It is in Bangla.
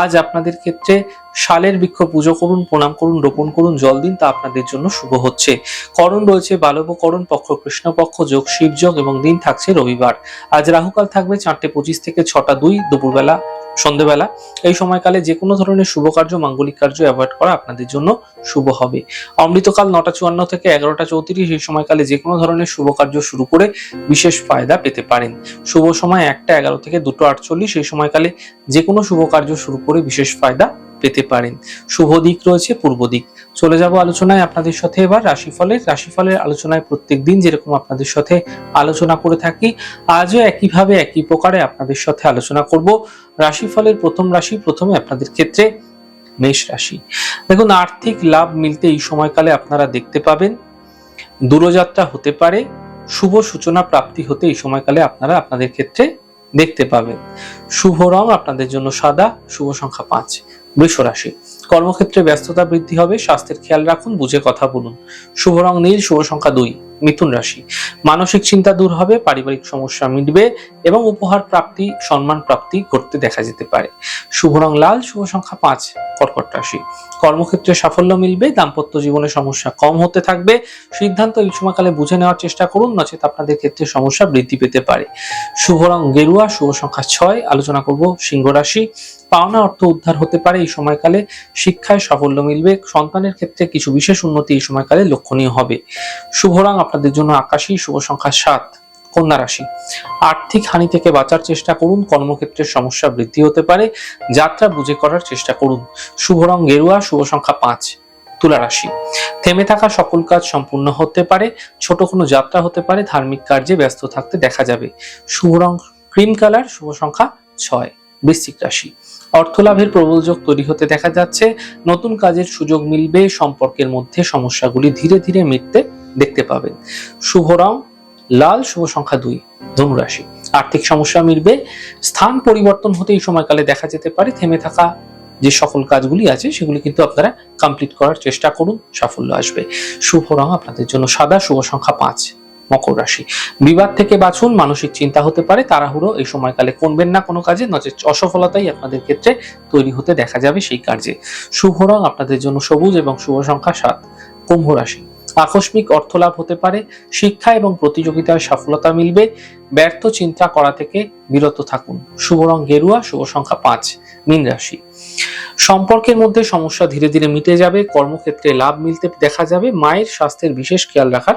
আজ আপনাদের ক্ষেত্রে শালের বৃক্ষ পুজো করুন, প্রণাম করুন, রোপণ করুন, জল দিন, তা আপনাদের জন্য শুভ হচ্ছে। করণ রয়েছে বালবকরণ, পক্ষ কৃষ্ণপক্ষ, যোগ শিবযোগ এবং দিন থাকছে রবিবার। আজ রাহুকাল থাকবে চারটে পঁচিশ থেকে ছটা দুই, দুপুরবেলা, সন্ধেবেলা। এই সময়কালে যে কোনো ধরনের শুভ কার্য, মাঙ্গলিক কার্য অ্যাভয়েড করা আপনাদের জন্য শুভ হবে। অমৃতকাল নটা চুয়ান্ন থেকে এগারোটা চৌত্রিশ, এই সময়কালে যে কোনো ধরনের শুভ কার্য শুরু করে বিশেষ ফায়দা পেতে পারেন। শুভ সময় একটা এগারো থেকে দুটো আটচল্লিশ, এই সময়কালে যে কোনো শুভ কার্য শুরু করে বিশেষ ফায়দা পেতে পারেন। শুভ দিক রয়েছে, পূর্ব দিক। চলে যাব আলোচনায় আপনাদের সাথে এবার রাশিফলের। রাশিফলের আলোচনায় প্রত্যেক দিন যেরকম আপনাদের সাথে আলোচনা করে থাকি, আজও একইভাবে একই প্রকারে আপনাদের সাথে আলোচনা করব। রাশিফলের প্রথম রাশি, প্রথমে আপনাদের ক্ষেত্রে মেষ রাশি। দেখুন, আর্থিক লাভ মিলতে এই সময়কালে আপনারা দেখতে পাবেন। দূরযাত্রা হতে পারে, শুভ সূচনা প্রাপ্তি হতে এই সময়কালে আপনারা আপনাদের ক্ষেত্রে দেখতে পাবেন। শুভ রং আপনাদের জন্য সাদা শুভ সংখ্যা পাঁচ। বৃষ রাশি। কর্মক্ষেত্রে ব্যস্ততা বৃদ্ধি হবে, স্বাস্থ্যের খেয়াল রাখুন, বুঝে কথা বলুন। শুভ রং নীল, শুভ সংখ্যা দুই, মিথুন রাশি। মানসিক চিন্তা দূর হবে, পারিবারিক সমস্যা মিটবে এবং উপহার প্রাপ্তি, সম্মান প্রাপ্তি করতে দেখা যেতে পারে। শুভ রং লাল, শুভ সংখ্যা পাঁচ, কর্কট রাশি। কর্মক্ষেত্রে সাফল্য মিলবে, দাম্পত্য জীবনে সমস্যা কম হতে থাকবে। সিদ্ধান্ত এই সময়কালে বুঝে নেওয়ার চেষ্টা করুন, নচেত আপনাদের ক্ষেত্রে সমস্যা বৃদ্ধি পেতে পারে। শুভ রং গেরুয়া, শুভ সংখ্যা ছয়, আলোচনা করব সিংহ রাশি। পাওনা অর্থ উদ্ধার হতে পারে এই সময়কালে। শিক্ষায় সাফল্য মিলবে। সন্তানের ক্ষেত্রে কিছু বিশেষ উন্নতি এই সময়কালে লক্ষণীয় হবে। শুভ রং আপনাদের জন্য আকাশী, শুভ সংখ্যা সাত, কন্যা রাশি। আর্থিক হানি থেকে বাঁচার চেষ্টা করুন। কর্মক্ষেত্রের সমস্যা বৃদ্ধি হতে পারে। যাত্রা বুঝে করার চেষ্টা করুন। শুভ রং গেরুয়া, শুভ সংখ্যা পাঁচ, তুলা রাশি। থেমে থাকা সকল কাজ সম্পূর্ণ হতে পারে। ছোট কোনো যাত্রা হতে পারে। ধার্মিক কার্যে ব্যস্ত থাকতে দেখা যাবে। শুভ রং ক্রিম কালার, শুভ সংখ্যা ছয়, বৃশ্চিক রাশি। অর্থ লাভের প্রবল যোগ তৈরি হতে দেখা যাচ্ছে। নতুন কাজের সুযোগ মিলবে, সম্পর্কের মধ্যে সমস্যাগুলি ধীরে ধীরে মিটতে দেখতে পাবেন। শুভ রং, লাল শুভ সংখ্যা দুই, ধনুরাশি। আর্থিক সমস্যা মিলবে, স্থান পরিবর্তন হতে এই সময়কালে দেখা যেতে পারে। থেমে থাকা যে সকল কাজগুলি আছে, সেগুলি কিন্তু আপনারা কমপ্লিট করার চেষ্টা করুন, সাফল্য আসবে। শুভ রং আপনাদের জন্য সাদা, শুভ সংখ্যা পাঁচ। মকর রাশি। বিবাদ থেকে বাঁচুন, মানসিক চিন্তা হতে পারে, তাড়াহুড়ো এই সময়কালে করবেন না কোনো কাজে নচেত অসফলতাই আপনাদের ক্ষেত্রে তৈরি হতে দেখা যাবে সেই কার্যে। শুভ রং আপনাদের জন্য সবুজ এবং শুভ সংখ্যা সাত, কুম্ভ রাশি। আকস্মিক অর্থ লাভ হতে পারে, শিক্ষা এবং প্রতিযোগিতায় সফলতা মিলবে, ব্যর্থ চিন্তা করা থেকে বিরত থাকুন। শুভ রং গেরুয়া, শুভ সংখ্যা পাঁচ, মীন রাশি। সম্পর্কের মধ্যে সমস্যা ধীরে ধীরে মিটে যাবে, কর্মক্ষেত্রে লাভ মিলতে দেখা যাবে, মায়ের স্বাস্থ্যের বিশেষ খেয়াল রাখার